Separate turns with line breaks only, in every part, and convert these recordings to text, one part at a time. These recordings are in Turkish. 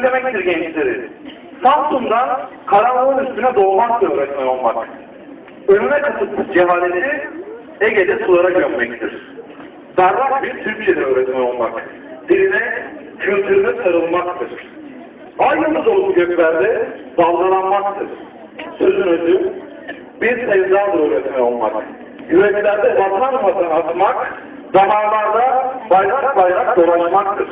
körüklemektir gençleri. Samsun'dan karanlığın üstüne doğmaktır öğretmen olmak. Önüne katıp cehaleti Ege'de sulara gömmektir. Berrak bir Türkçe'de öğretmen olmak. Diline, kültürüne sarılmaktır. Ay yıldız olup göklerde dalgalanmaktır. Sözün özü bir sevdadır öğretmen olmak. Yüreklerde vatan vatan atmak, damarlarda bayrak bayrak dolaşmaktır.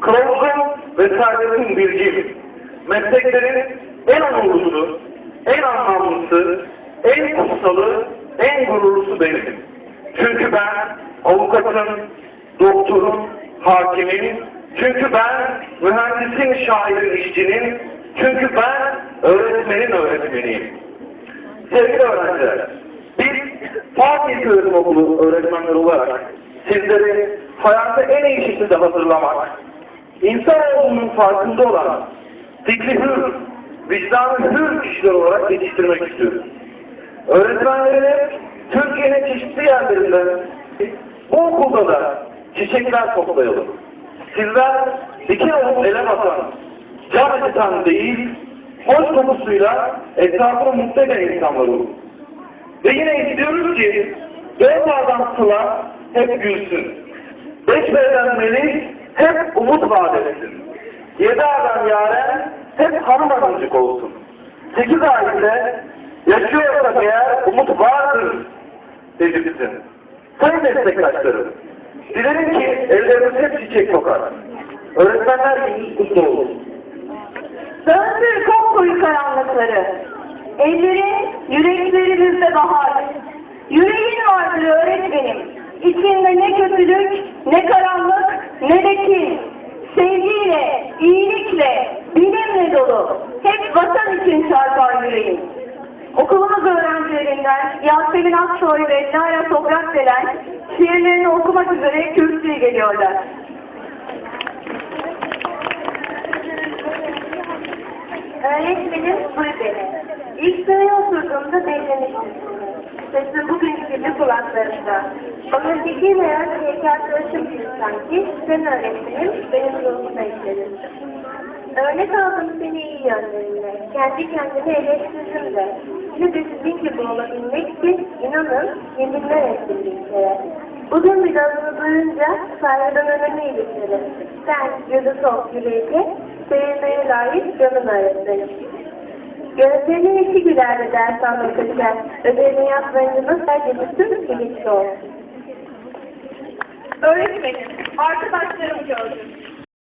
Kılavuzun ve servetin bilgim, mesleklerin en onurlusu, en anlamlısı, en kutsalı, en gururlusu benim. Çünkü ben avukatın, doktorun, hakimin, çünkü ben mühendisin, şairin, işçinin, çünkü ben öğretmenin öğretmeniyim. Sevgili öğrenciler, biz Fatih Öğretim Okulu öğretmenleri olarak sizleri hayata en iyi şekilde hazırlamak, insanoğlunun farkında olan, fikri hür, vicdanı hür kişiler olarak yetiştirmek istiyoruz. Öğretmenlerine Türkiye'nin çeşitli yerlerinden bu okulda da çiçekler toplayalım. Sizler diken olup ele basan, can acıtan değil, hoş kokusuyla etrafını mutlu eden insanlar olun. Ve yine istiyoruz ki adam sıla hep gülsün. Beş beden melih hep umut vaat etsin. Yedi adam yaren hep hanım hanımcık olsun. Sekiz aile yaşıyorsak eğer umut vardır dedirtsin. Sayın meslektaşlarım, dilerim ki elleriniz hep çiçek kokar. Öğretmenler gününüz kutlu olsun.
Söndür kopkoyu karanlıkları. Ellerin, yüreklerinizde bahar. Yüreğin vardır öğretmenim. İçinde ne kötülük, ne karanlık, kin. Sevgiyle, iyilikle, bilimle dolu. Hep vatan için çarpar yüreğin. Okulumuz öğrencilerinden Yasemin Aksoy ve Lara Toprak Delen şiirlerini okumak üzere kürsüye geliyorlar. Öğretmenim duy beni. İlk sıraya oturduğumda bellemiştim. Sesim bugün gibi kulaklarımda. Bana fikir veren arkadaşım gibi sanki. Sen öğretmenim, benim ruhumda işledim. Örnek aldım seni iyi yönlerine. Kendi kendimi eleştirdim de. Ne de sizin gibi olabilmek için inanın yeminler ettim bir kere. Bugün bir adını duyunca saygıdan önemli iletişim. Sen gözü sok yüreği, sevmeye layık canın öğretmenim. Gözlerinin içi gülerdi ders anlatırken. Ödevini yapmayınca sadece bütün bilinçli olsun.
Öğretmenim, arkadaşlarım gördüm.